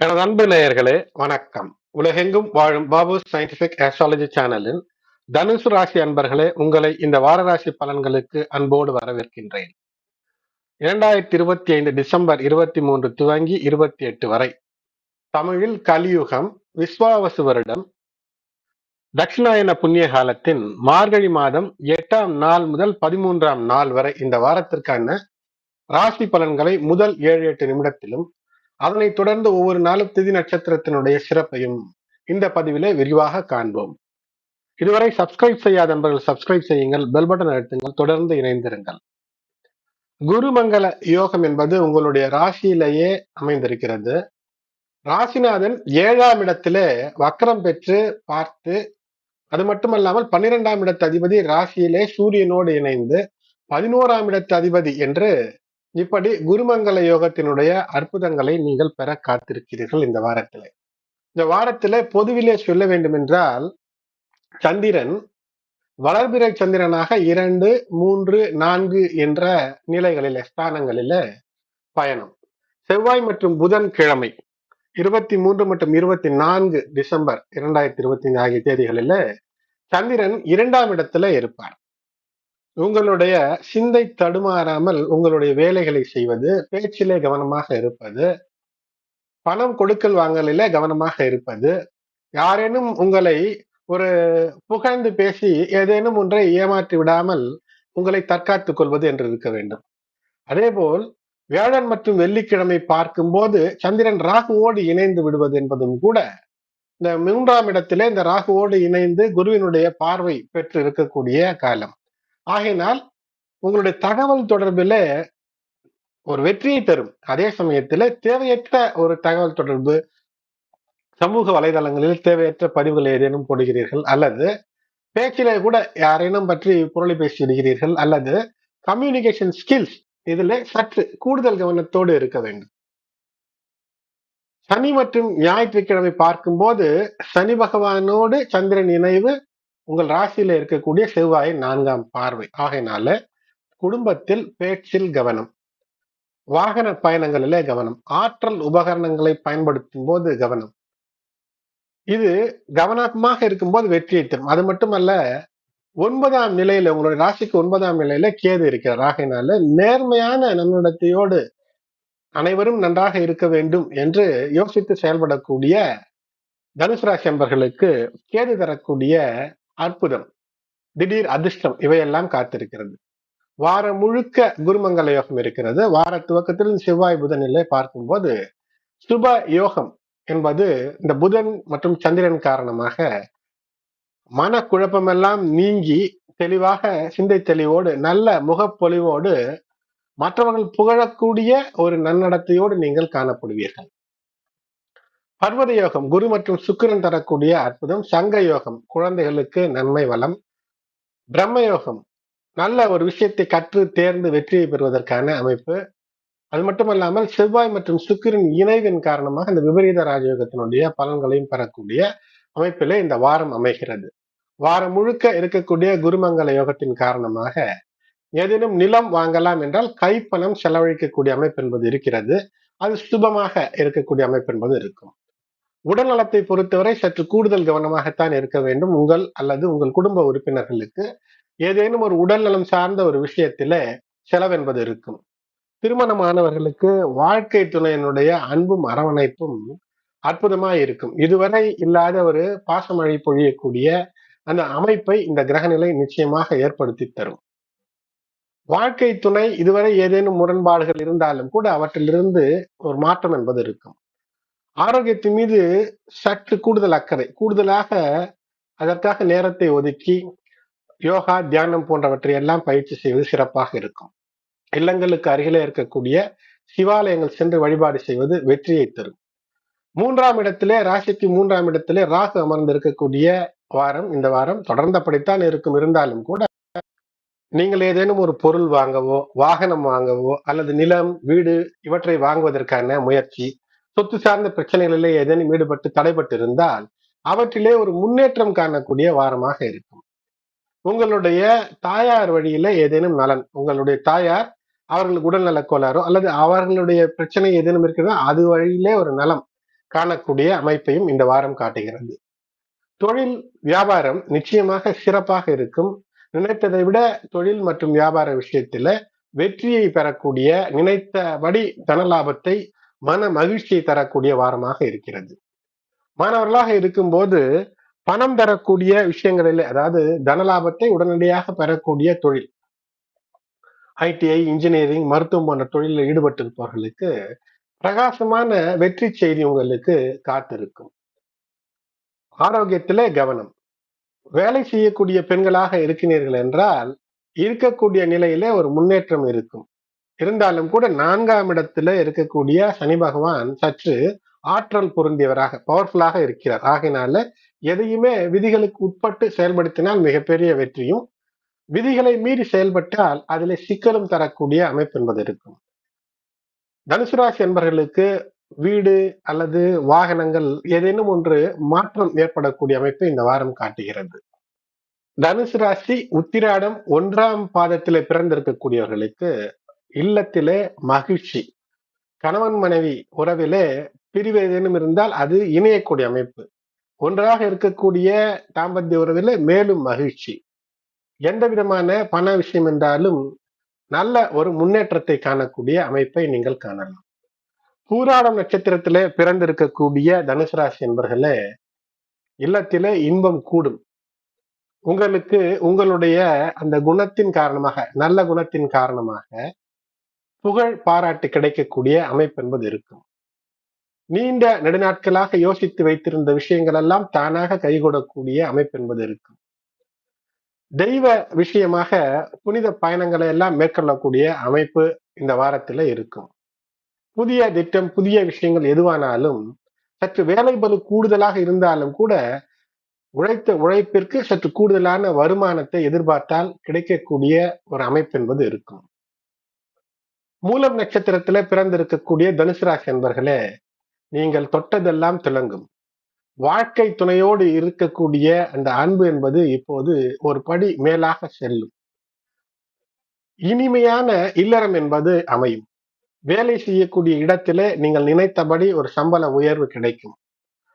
எனது அன்பு நேயர்களே வணக்கம். உலகெங்கும் வாழும் பாபு சயின்டிபிக் ஆஸ்ட்ராலஜி சேனலின் தனுசு ராசி அன்பர்களே உங்களை இந்த வார ராசி பலன்களுக்கு அன்போடு வரவேற்கின்றேன். இரண்டாயிரத்தி இருபத்தி ஐந்து டிசம்பர் இருபத்தி மூன்று துவங்கி இருபத்தி எட்டு வரை தமிழில் கலியுகம் விஸ்வாவசு வருடம் தட்சிணாயன புண்ணிய காலத்தின் மார்கழி மாதம் எட்டாம் நாள் முதல் பதிமூன்றாம் நாள் வரை இந்த வாரத்திற்கான ராசி பலன்களை முதல் ஏழு எட்டு நிமிடத்திலும் அதனைத் தொடர்ந்து ஒவ்வொரு நாளும் திதி நட்சத்திரத்தினுடைய சிறப்பையும் இந்த பதிவிலே விரிவாக காண்போம். இதுவரை சப்ஸ்கிரைப் செய்யாத நண்பர்கள் சப்ஸ்கிரைப் செய்யுங்கள். பெல் பட்டன் அழுத்துங்கள். தொடர்ந்து இணைந்திருங்கள். குருமங்கல யோகம் என்பது உங்களுடைய ராசியிலேயே அமைந்திருக்கிறது. ராசிநாதன் ஏழாம் இடத்திலே வக்கரம் பெற்று பார்த்து அது மட்டுமல்லாமல் பன்னிரெண்டாம் இடத்து அதிபதி ராசியிலே சூரியனோடு இணைந்து பதினோராம் இடத்து அதிபதி என்று இப்படி குருமங்கல யோகத்தினுடைய அற்புதங்களை நீங்கள் பெற காத்திருக்கிறீர்கள் இந்த வாரத்திலே. இந்த வாரத்திலே பொதுவிலே சொல்ல வேண்டும் என்றால் சந்திரன் வளர்பிறை சந்திரனாக இரண்டு மூன்று நான்கு என்ற நிலைகளில ஸ்தானங்களில பயணம். செவ்வாய் மற்றும் புதன் கிழமை இருபத்தி மூன்று மற்றும் இருபத்தி நான்கு டிசம்பர் இரண்டாயிரத்தி இருபத்தி ஆகிய தேதிகளில சந்திரன் இரண்டாம் இடத்துல இருப்பார். உங்களுடைய சிந்தை தடுமாறாமல் உங்களுடைய வேலைகளை செய்வது பேச்சிலே கவனமாக இருப்பது பணம் கொடுக்கல் வாங்கலில கவனமாக இருப்பது யாரேனும் உங்களை ஒரு புகழ்ந்து பேசி ஏதேனும் ஒன்றை ஏமாற்றி விடாமல் உங்களை தற்காத்துக் கொள்வது என்று இருக்க வேண்டும். அதேபோல் வியாழன் மற்றும் வெள்ளிக்கிழமை பார்க்கும்போது சந்திரன் ராகுவோடு இணைந்து விடுவது என்பதும் கூட இந்த மூன்றாம் இடத்திலே இந்த ராகுவோடு இணைந்து குருவினுடைய பார்வை பெற்று இருக்கக்கூடிய காலம். ஆகையினால் உங்களுடைய தகவல் தொடர்பில் ஒரு வெற்றியை தரும் அதே சமயத்துல தேவையற்ற ஒரு தகவல் தொடர்பு சமூக வலைதளங்களில் தேவையற்ற பதிவுகள் ஏதேனும் போடுகிறீர்கள் அல்லது பேச்சிலே கூட யாரேனும் பற்றி புரளி பேசிவிடுகிறீர்கள் அல்லது கம்யூனிகேஷன் ஸ்கில்ஸ் இதுல சற்று கூடுதல் கவனத்தோடு இருக்க வேண்டும். சனி மற்றும் ஞாயிற்றுக்கிழமை பார்க்கும்போது சனி பகவானோடு சந்திரன் இணைவு உங்கள் ராசியில இருக்கக்கூடிய செவ்வாய் நான்காம் பார்வை. ஆகையினால குடும்பத்தில் பேச்சில் கவனம். வாகன பயணங்களிலே கவனம். ஆற்றல் உபகரணங்களை பயன்படுத்தும் போது கவனம். இது கவனமாக இருக்கும்போது வெற்றியை தரும். அது மட்டுமல்ல ஒன்பதாம் நிலையில உங்களுடைய ராசிக்கு ஒன்பதாம் நிலையில கேது இருக்கிறார். ஆகையினால நேர்மையான நன்னடத்தையோடு அனைவரும் நன்றாக இருக்க வேண்டும் என்று யோசித்து செயல்படக்கூடிய தனுசு ராசி அன்பர்களுக்கு கேது தரக்கூடிய அற்புதம் திடீர் அதிர்ஷ்டம் இவையெல்லாம் காத்திருக்கிறது. வாரம் முழுக்க குருமங்கல யோகம் இருக்கிறது. வார துவக்கத்தில் செவ்வாய் புதன் நிலை பார்க்கும்போது சுப யோகம் என்பது இந்த புதன் மற்றும் சந்திரன் காரணமாக மன குழப்பமெல்லாம் நீங்கி தெளிவாக சிந்தை தெளிவோடு நல்ல முகப்பொலிவோடு மற்றவர்கள் புகழக்கூடிய ஒரு நன்னடத்தையோடு நீங்கள் காணப்படுவீர்கள். பர்வத யோகம் குரு மற்றும் சுக்கிரன் தரக்கூடிய அற்புதம். சங்க யோகம் குழந்தைகளுக்கு நன்மை வளம். பிரம்ம யோகம் நல்ல ஒரு விஷயத்தை கற்று தேர்ந்து வெற்றியை பெறுவதற்கான அமைப்பு. அது மட்டுமல்லாமல் செவ்வாய் மற்றும் சுக்கிரன் இணைவின் காரணமாக இந்த விபரீத ராஜயோகத்தினுடைய பலன்களையும் பெறக்கூடிய அமைப்பிலே இந்த வாரம் அமைகிறது. வாரம் முழுக்க இருக்கக்கூடிய குருமங்கல யோகத்தின் காரணமாக ஏதேனும் நிலம் வாங்கலாம் என்றால் கைப்பணம் செலவழிக்கக்கூடிய அமைப்பு என்பது இருக்கிறது. அது சுபமாக இருக்கக்கூடிய அமைப்பு என்பது இருக்கும். உடல் நலத்தை பொறுத்தவரை சற்று கூடுதல் கவனமாகத்தான் இருக்க வேண்டும். உங்கள் அல்லது உங்கள் குடும்ப உறுப்பினர்களுக்கு ஏதேனும் ஒரு உடல் நலம் சார்ந்த ஒரு விஷயத்தில செலவென்பது இருக்கும். திருமணமானவர்களுக்கு வாழ்க்கை துணையினுடைய அன்பும் அரவணைப்பும் அற்புதமா இருக்கும். இதுவரை இல்லாத ஒரு பாசமழை பொழியக்கூடிய அந்த அமைப்பை இந்த கிரகநிலை நிச்சயமாக ஏற்படுத்தி தரும். வாழ்க்கை துணை இதுவரை ஏதேனும் முரண்பாடுகள் இருந்தாலும் கூட அவற்றிலிருந்து ஒரு மாற்றம் என்பது இருக்கும். ஆரோக்கியத்தின் மீது சற்று கூடுதல் அக்கறை கூடுதலாக அதற்காக நேரத்தை ஒதுக்கி யோகா தியானம் போன்றவற்றை எல்லாம் பயிற்சி செய்வது சிறப்பாக இருக்கும். இல்லங்களுக்கு அருகிலே இருக்கக்கூடிய சிவாலயங்கள் சென்று வழிபாடு செய்வது வெற்றியை தரும். மூன்றாம் இடத்திலே ராசிக்கு மூன்றாம் இடத்திலே ராகு அமர்ந்து இருக்கக்கூடிய வாரம் இந்த வாரம் தொடர்ந்தபடித்தான் இருக்கும். இருந்தாலும் கூட நீங்கள் ஏதேனும் ஒரு பொருள் வாங்கவோ வாகனம் வாங்கவோ அல்லது நிலம் வீடு இவற்றை வாங்குவதற்கான முயற்சி சொத்து சார்ந்த பிரச்சனைகளிலே ஏதேனும் ஈடுபட்டு தடைபட்டு இருந்தால் அவற்றிலே ஒரு முன்னேற்றம் காணக்கூடிய வாரமாக இருக்கும். உங்களுடைய தாயார் வழியில ஏதேனும் நலன் உங்களுடைய தாயார் அவர்களுக்கு உடல்நல கோளாறோ அல்லது அவர்களுடைய பிரச்சனை ஏதேனும் இருக்கிறதோ அது வழியிலே ஒரு நலம் காணக்கூடிய அமைப்பையும் இந்த வாரம் காட்டுகிறது. தொழில் வியாபாரம் நிச்சயமாக சிறப்பாக இருக்கும். நினைத்ததை விட தொழில் மற்றும் வியாபார விஷயத்துல வெற்றியை பெறக்கூடிய நினைத்தபடி தன லாபத்தை மன மகிழ்ச்சியை தரக்கூடிய வாரமாக இருக்கிறது. மாணவர்களாக இருக்கும்போது பணம் தரக்கூடிய விஷயங்களில் அதாவது தன லாபத்தை உடனடியாக பெறக்கூடிய தொழில் ஐடிஐ இன்ஜினியரிங் மருத்துவம் போன்ற தொழிலில் ஈடுபட்டிருப்பவர்களுக்கு பிரகாசமான வெற்றி செய்தி உங்களுக்கு காத்திருக்கும். ஆரோக்கியத்திலே கவனம். வேலை செய்யக்கூடிய பெண்களாக இருக்கிறீர்கள் என்றால் இருக்கக்கூடிய நிலையிலே ஒரு முன்னேற்றம் இருக்கும். இருந்தாலும் கூட நான்காம் இடத்துல இருக்கக்கூடிய சனி பகவான் சற்று ஆற்றல் பொருந்தியவராக பவர்ஃபுல்லாக இருக்கிறார். ஆகையினால எதையுமே விதிகளுக்கு உட்பட்டு செயல்படுத்தினால் மிகப்பெரிய வெற்றியும் விதிகளை மீறி செயல்பட்டால் அதிலே சிக்கலும் தரக்கூடிய அமைப்பு என்பது இருக்கும். தனுசு ராசி என்பவர்களுக்கு வீடு அல்லது வாகனங்கள் ஏதேனும் ஒன்று மாற்றம் ஏற்படக்கூடிய அமைப்பு இந்த வாரம் காட்டுகிறது. தனுசு ராசி உத்திராடம் ஒன்றாம் பாதத்திலே பிறந்திருக்கக்கூடியவர்களுக்கு இல்லத்திலே மகிழ்ச்சி. கணவன் மனைவி உறவிலே பிரிவு ஏதேனும் இருந்தால் அது இணையக்கூடிய அமைப்பு. ஒன்றாக இருக்கக்கூடிய தாம்பத்திய உறவிலே மேலும் மகிழ்ச்சி. எந்த விதமான பண விஷயம் என்றாலும் நல்ல ஒரு முன்னேற்றத்தை காணக்கூடிய அமைப்பை நீங்கள் காணலாம். பூராடம் நட்சத்திரத்திலே பிறந்திருக்கக்கூடிய தனுசு ராசி என்பர்களே இல்லத்திலே இன்பம் கூடும். உங்களுக்கு உங்களுடைய அந்த குணத்தின் காரணமாக நல்ல குணத்தின் காரணமாக புகழ் பாராட்டு கிடைக்கக்கூடிய அமைப்பு என்பது இருக்கும். நீண்ட நெடுநாட்களாக யோசித்து வைத்திருந்த விஷயங்கள் எல்லாம் தானாக கைகூடக்கூடிய அமைப்பு என்பது இருக்கும். தெய்வ விஷயமாக புனித பயணங்களை எல்லாம் மேற்கொள்ளக்கூடிய அமைப்பு இந்த வாரத்துல இருக்கும். புதிய திட்டம் புதிய விஷயங்கள் எதுவானாலும் சற்று வேலை பலு கூடுதலாக இருந்தாலும் கூட உழைத்த உழைப்பிற்கு சற்று கூடுதலான வருமானத்தை எதிர்பார்த்தால் கிடைக்கக்கூடிய ஒரு அமைப்பு என்பது இருக்கும். மூலம் நட்சத்திரத்துல பிறந்திருக்கக்கூடிய தனுசு ராசி என்பர்களே நீங்கள் தொட்டதெல்லாம் திளங்கும் வாழ்க்கை துணையோடு இருக்கக்கூடிய அந்த அன்பு என்பது இப்போது ஒரு படி மேலாக செல்லும். இனிமையான இல்லறம் என்பது அமையும். வேலை செய்யக்கூடிய இடத்திலே நீங்கள் நினைத்தபடி ஒரு சம்பள உயர்வு கிடைக்கும்.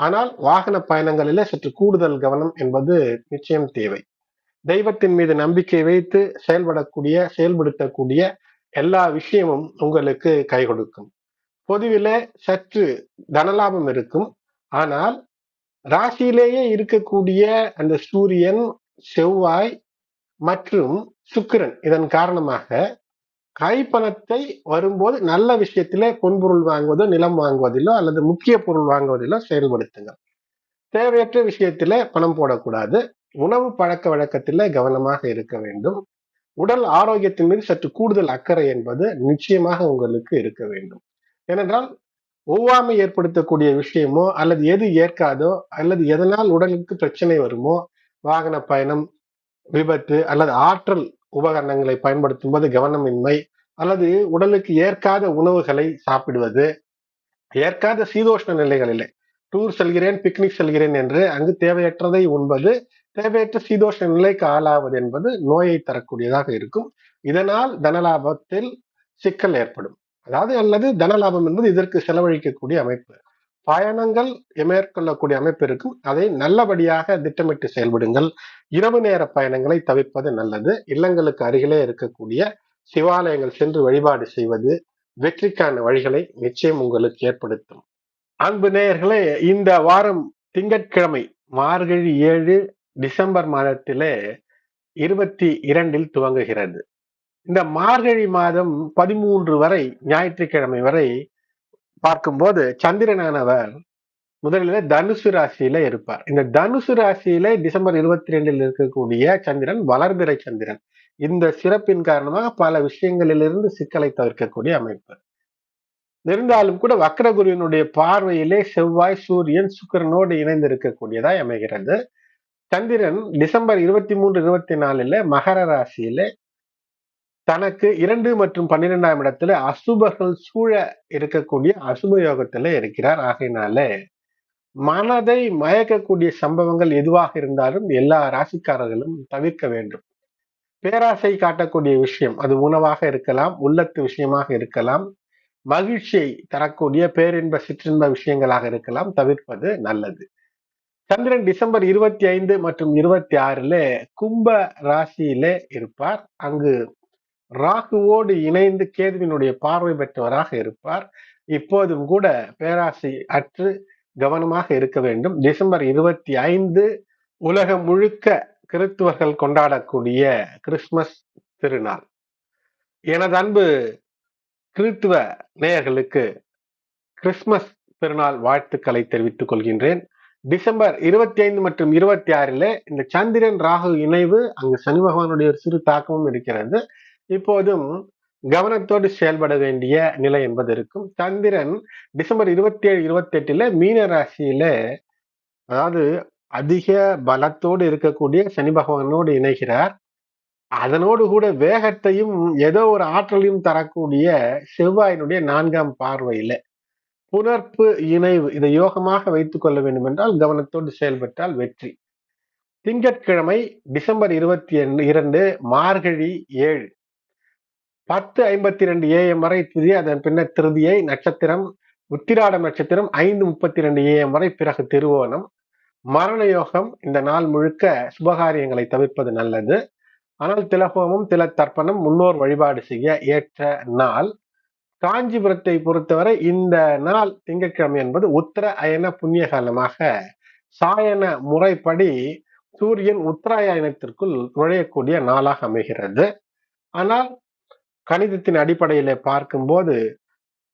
ஆனால் வாகன பயணங்களிலே சற்று கூடுதல் கவனம் என்பது நிச்சயம் தேவை. தெய்வத்தின் மீது நம்பிக்கை வைத்து செயல்படக்கூடிய செயல்படுத்தக்கூடிய எல்லா விஷயமும் உங்களுக்கு கை கொடுக்கும். பொதுவிலே சற்று தனலாபம் இருக்கும். ஆனால் ராசியிலேயே இருக்கக்கூடிய அந்த சூரியன் செவ்வாய் மற்றும் சுக்கிரன் இதன் காரணமாக கைப்பணத்தை வரும்போது நல்ல விஷயத்திலே பொன்பொருள் வாங்குவதோ நிலம் வாங்குவதிலோ அல்லது முக்கிய பொருள் வாங்குவதிலோ செயல்படுத்துங்கள். தேவையற்ற விஷயத்திலே பணம் போடக்கூடாது. உணவு பழக்க வழக்கத்தில் கவனமாக இருக்க வேண்டும். உடல் ஆரோக்கியத்தின் மீது சற்று கூடுதல் அக்கறை என்பது நிச்சயமாக உங்களுக்கு இருக்க வேண்டும். ஏனென்றால் ஒவ்வாமை ஏற்படுத்தக்கூடிய விஷயமோ அல்லது எது ஏற்காதோ அல்லது எதனால் உடலுக்கு பிரச்சனை வருமோ வாகன பயணம் விபத்து அல்லது ஆற்றல் உபகரணங்களை பயன்படுத்தும் போது கவனமின்மை அல்லது உடலுக்கு ஏற்காத உணவுகளை சாப்பிடுவது ஏற்காத சீதோஷ்ண நிலைகளிலே டூர் செல்கிறேன் பிக்னிக் செல்கிறேன் என்று அங்கு தேவையற்றதை உண்பது தேவையற்ற சீதோஷ நிலைக்கு ஆளாவது என்பது நோயை தரக்கூடியதாக இருக்கும். இதனால் தனலாபத்தில் சிக்கல் ஏற்படும். அதாவது அல்லது தனலாபம் என்பது இதற்கு செலவழிக்கக்கூடிய அமைப்பு. பயணங்கள் மேற்கொள்ளக்கூடிய அமைப்பு இருக்கும். அதை நல்லபடியாக திட்டமிட்டு செயல்படுங்கள். இரவு நேர பயணங்களை தவிர்ப்பது நல்லது. இல்லங்களுக்கு அருகிலே இருக்கக்கூடிய சிவாலயங்கள் சென்று வழிபாடு செய்வது வெற்றிக்கான வழிகளை நிச்சயம் உங்களுக்கு ஏற்படுத்தும். அன்பு நேயர்களே இந்த வாரம் திங்கட்கிழமை மார்கழி ஏழு டிசம்பர் மாதத்திலே இருபத்தி இரண்டில் துவங்குகிறது. இந்த மார்கழி மாதம் பதிமூன்று வரை ஞாயிற்றுக்கிழமை வரை பார்க்கும்போது சந்திரனானவர் முதலில் தனுசு ராசியில இருப்பார். இந்த தனுசு ராசியில டிசம்பர் இருபத்தி ரெண்டில் இருக்கக்கூடிய சந்திரன் வளர்பிறை சந்திரன். இந்த சிறப்பின் காரணமாக பல விஷயங்களிலிருந்து சிக்கலை தவிர்க்கக்கூடிய அமைப்பு. இருந்தாலும் கூட வக்ரகுருவினுடைய பார்வையிலே செவ்வாய் சூரியன் சுக்கரனோடு இணைந்து இருக்கக்கூடியதாய் அமைகிறது. சந்திரன் டிசம்பர் இருபத்தி மூன்று இருபத்தி நாலுல மகர ராசியில தனக்கு இரண்டு மற்றும் பன்னிரெண்டாம் இடத்துல அசுபர்கள் சூழ இருக்கக்கூடிய அசுப யோகத்துல இருக்கிறார். ஆகையினால மனதை மயக்கக்கூடிய சம்பவங்கள் எதுவாக இருந்தாலும் எல்லா ராசிக்காரர்களும் தவிர்க்க வேண்டும். பேராசை காட்டக்கூடிய விஷயம் அது உணவாக இருக்கலாம் உள்ளத்து விஷயமாக இருக்கலாம் மகிழ்ச்சியை தரக்கூடிய பேரின்ப சிற்றின்ப விஷயங்களாக இருக்கலாம் தவிர்ப்பது நல்லது. சந்திரன் டிசம்பர் இருபத்தி ஐந்து மற்றும் இருபத்தி ஆறுல கும்ப ராசியிலே இருப்பார். அங்கு ராகுவோடு இணைந்து கேதுவினுடைய பார்வை பெற்றவராக இருப்பார். இப்போதும் கூட பேராசி அற்று கவனமாக இருக்க வேண்டும். டிசம்பர் இருபத்தி ஐந்து உலகம் முழுக்க கிறிஸ்துவர்கள் கொண்டாடக்கூடிய கிறிஸ்துமஸ் திருநாள். எனது அன்பு கிறிஸ்துவ நேயர்களுக்கு கிறிஸ்துமஸ் திருநாள் வாழ்த்துக்களை தெரிவித்துக் கொள்கின்றேன். டிசம்பர் இருபத்தி ஐந்து மற்றும் இருபத்தி ஆறில் இந்த சந்திரன் ராகு இணைவு அங்கு சனி பகவானுடைய ஒரு சிறு தாக்கமும் இருக்கிறது. இப்போதும் கவனத்தோடு செயல்பட வேண்டிய நிலை என்பது இருக்கும். சந்திரன் டிசம்பர் இருபத்தி ஏழு இருபத்தி எட்டுல மீன ராசியில அதாவது அதிக பலத்தோடு இருக்கக்கூடிய சனி பகவானோடு இணைகிறார். அதனோடு கூட வேகத்தையும் ஏதோ ஒரு ஆற்றலையும் தரக்கூடிய செவ்வாயினுடைய நான்காம் பார்வையில. புணர்ப்பு இணைவு இதை யோகமாக வைத்துக் கொள்ள வேண்டும் என்றால் கவனத்தோடு செயல்பட்டால் வெற்றி. திங்கட்கிழமை டிசம்பர் இருபத்தி இரண்டு மார்கழி ஏழு. பத்து ஐம்பத்தி ரெண்டு ஏஎம் வரை திதி அதன் பின்னர் திருதியை நட்சத்திரம் உத்திராடம் நட்சத்திரம் ஐந்து முப்பத்தி ரெண்டு ஏஎம் வரை பிறகு திருவோணம். மரண யோகம் இந்த நாள் முழுக்க சுபகாரியங்களை தவிர்ப்பது நல்லது. ஆனால் திலகோமம் தில தர்ப்பணம் முன்னோர் வழிபாடு செய்ய ஏற்ற நாள். காஞ்சிபுரத்தை பொறுத்தவரை இந்த நாள் திங்கட்கிழமை என்பது உத்தர அயன புண்ணிய காலமாக சாயன முறைப்படி சூரியன் உத்தராயணத்திற்குள் நுழையக்கூடிய நாளாக அமைகிறது. ஆனால் கணிதத்தின் அடிப்படையிலே பார்க்கும்போது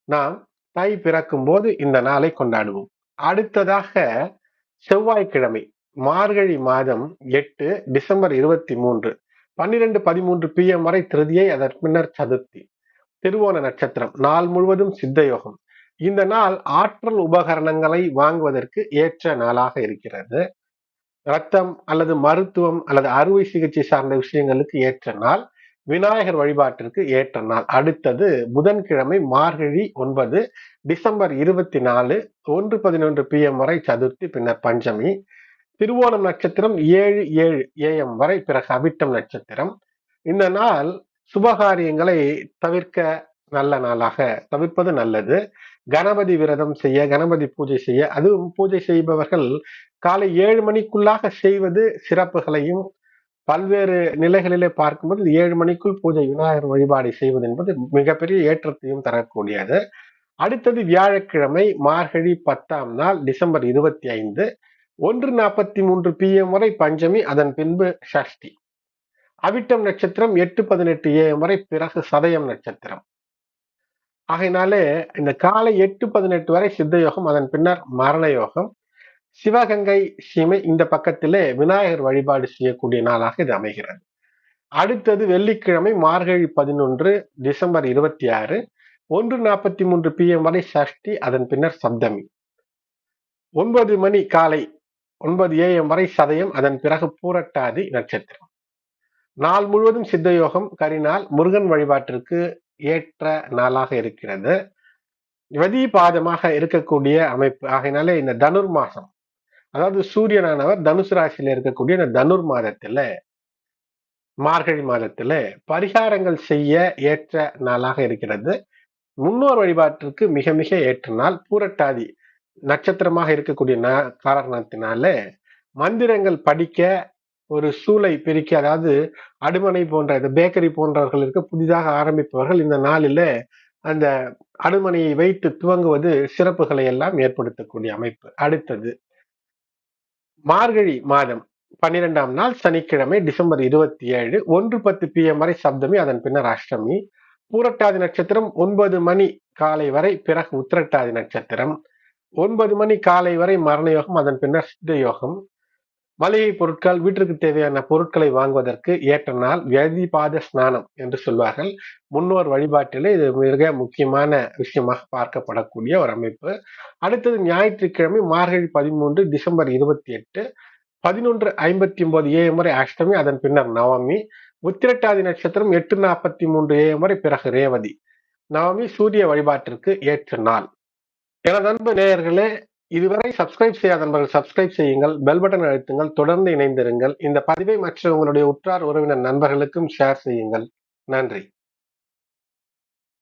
நாம் தை பிறக்கும் போது இந்த நாளை கொண்டாடுவோம். அடுத்ததாக செவ்வாய்க்கிழமை மார்கழி மாதம் எட்டு டிசம்பர் இருபத்தி மூன்று பன்னிரெண்டு பதிமூன்று பிஎம் வரை திருதியை அதன் பின்னர் சதுர்த்தி. திருவோண நட்சத்திரம் நாள் முழுவதும் சித்த யோகம் இந்த நாள் ஆற்றல் உபகரணங்களை வாங்குவதற்கு ஏற்ற நாளாக இருக்கிறது. ரத்தம் அல்லது மருத்துவம் அல்லது அறுவை சிகிச்சை சார்ந்த விஷயங்களுக்கு ஏற்ற நாள் விநாயகர் வழிபாட்டிற்கு ஏற்ற நாள். அடுத்தது புதன்கிழமை மார்கழி ஒன்பது டிசம்பர் இருபத்தி நாலு ஒன்று பதினொன்று பிஎம் வரை சதுர்த்தி பின்னர் பஞ்சமி. திருவோணம் நட்சத்திரம் ஏழு ஏழு ஏஎம் வரை பிறகு அபிட்டம் நட்சத்திரம். இந்த நாள் சுபகாரியங்களை தவிர்க்க நல்ல நாளாக தவிர்ப்பது நல்லது. கணபதி விரதம் செய்ய கணபதி பூஜை செய்ய அதுவும் பூஜை செய்பவர்கள் காலை ஏழு மணிக்குள்ளாக செய்வது சிறப்புகளையும் பல்வேறு நிலைகளிலே பார்க்கும்போது ஏழு மணிக்குள் பூஜை விநாயகர் வழிபாடு செய்வது என்பது மிகப்பெரிய ஏற்றத்தையும் தரக்கூடியது. அடுத்தது வியாழக்கிழமை மார்கழி பத்தாம் நாள் டிசம்பர் இருபத்தி ஐந்து ஒன்று நாற்பத்தி மூன்று பிஎம் வரை பஞ்சமி அதன் பின்பு ஷஷ்டி. அவிட்டம் நட்சத்திரம் எட்டு பதினெட்டு ஏஎம் வரை பிறகு சதயம் நட்சத்திரம். ஆகையினாலே இந்த காலை எட்டு பதினெட்டு வரை சித்த யோகம் அதன் பின்னர் மரண யோகம் சிவகங்கை சீமை இந்த பக்கத்திலே விநாயகர் வழிபாடு செய்யக்கூடிய நாளாக இது அமைகிறது. அடுத்தது வெள்ளிக்கிழமை மார்கழி பதினொன்று டிசம்பர் இருபத்தி ஆறு ஒன்று நாற்பத்தி மூன்று பிஎம் வரை சஷ்டி அதன் பின்னர் சப்தமி. ஒன்பது மணி காலை ஒன்பது ஏஎம் வரை சதயம் அதன் பிறகு பூரட்டாதி நட்சத்திரம். நாள் முழுவதும் சித்த யோகம் கரிநாள் முருகன் வழிபாட்டிற்கு ஏற்ற நாளாக இருக்கிறது. வதி பாதமாக இருக்கக்கூடிய அமைப்பு. ஆகையினாலே இந்த தனுர் மாசம் அதாவது சூரியனானவர் தனுசு ராசியில இருக்கக்கூடிய இந்த தனுர் மாதத்துல மார்கழி மாதத்துல பரிகாரங்கள் செய்ய ஏற்ற நாளாக இருக்கிறது. முன்னோர் வழிபாட்டிற்கு மிக மிக ஏற்ற நாள். பூரட்டாதி நட்சத்திரமாக இருக்கக்கூடிய காரணத்தினால மந்திரங்கள் படிக்க ஒரு சூளை பிரிக்க அதாவது அடுமனை போன்ற இந்த பேக்கரி போன்றவர்களுக்கு புதிதாக ஆரம்பிப்பவர்கள் இந்த நாளில அந்த அடுமனையை வைத்து துவங்குவது சிறப்புகளை எல்லாம் ஏற்படுத்தக்கூடிய அமைப்பு. அடுத்தது மார்கழி மாதம் பன்னிரெண்டாம் நாள் சனிக்கிழமை டிசம்பர் இருபத்தி ஏழு ஒன்று பத்து பி எம் வரை சப்தமி அதன் பின்னர் அஷ்டமி. பூரட்டாதி நட்சத்திரம் ஒன்பது மணி காலை வரை பிறகு உத்திரட்டாதி நட்சத்திரம். ஒன்பது மணி காலை வரை மரண யோகம் அதன் பின்னர் சித்த யோகம். மளிகை பொருட்கள் வீட்டிற்கு தேவையான பொருட்களை வாங்குவதற்கு ஏற்ற நாள் வியதிபாத ஸ்நானம் என்று சொல்வார்கள். முன்னோர் வழிபாட்டிலே இது மிக முக்கியமான விஷயமாக பார்க்கப்படக்கூடிய ஒரு அமைப்பு. அடுத்தது ஞாயிற்றுக்கிழமை மார்கழி பதிமூன்று டிசம்பர் இருபத்தி எட்டு பதினொன்று ஐம்பத்தி ஒன்பது ஏஎம் வரை அஷ்டமி அதன் பின்னர் நவமி உத்திரட்டாதி நட்சத்திரம் எட்டு நாற்பத்தி மூன்று ஏஎம் வரை பிறகு ரேவதி. நவமி சூரிய வழிபாட்டிற்கு ஏற்ற நாள். எனது அன்பு நேயர்களே இதுவரை சப்ஸ்கிரைப் செய்யாத நண்பர்கள் சப்ஸ்கிரைப் செய்யுங்கள் பெல் பட்டன் அழுத்துங்கள் தொடர்ந்து இணைந்திருங்கள். இந்த பதிவை மற்ற உங்களுடைய உற்றார் உறவினர் நண்பர்களுக்கும் ஷேர் செய்யுங்கள். நன்றி.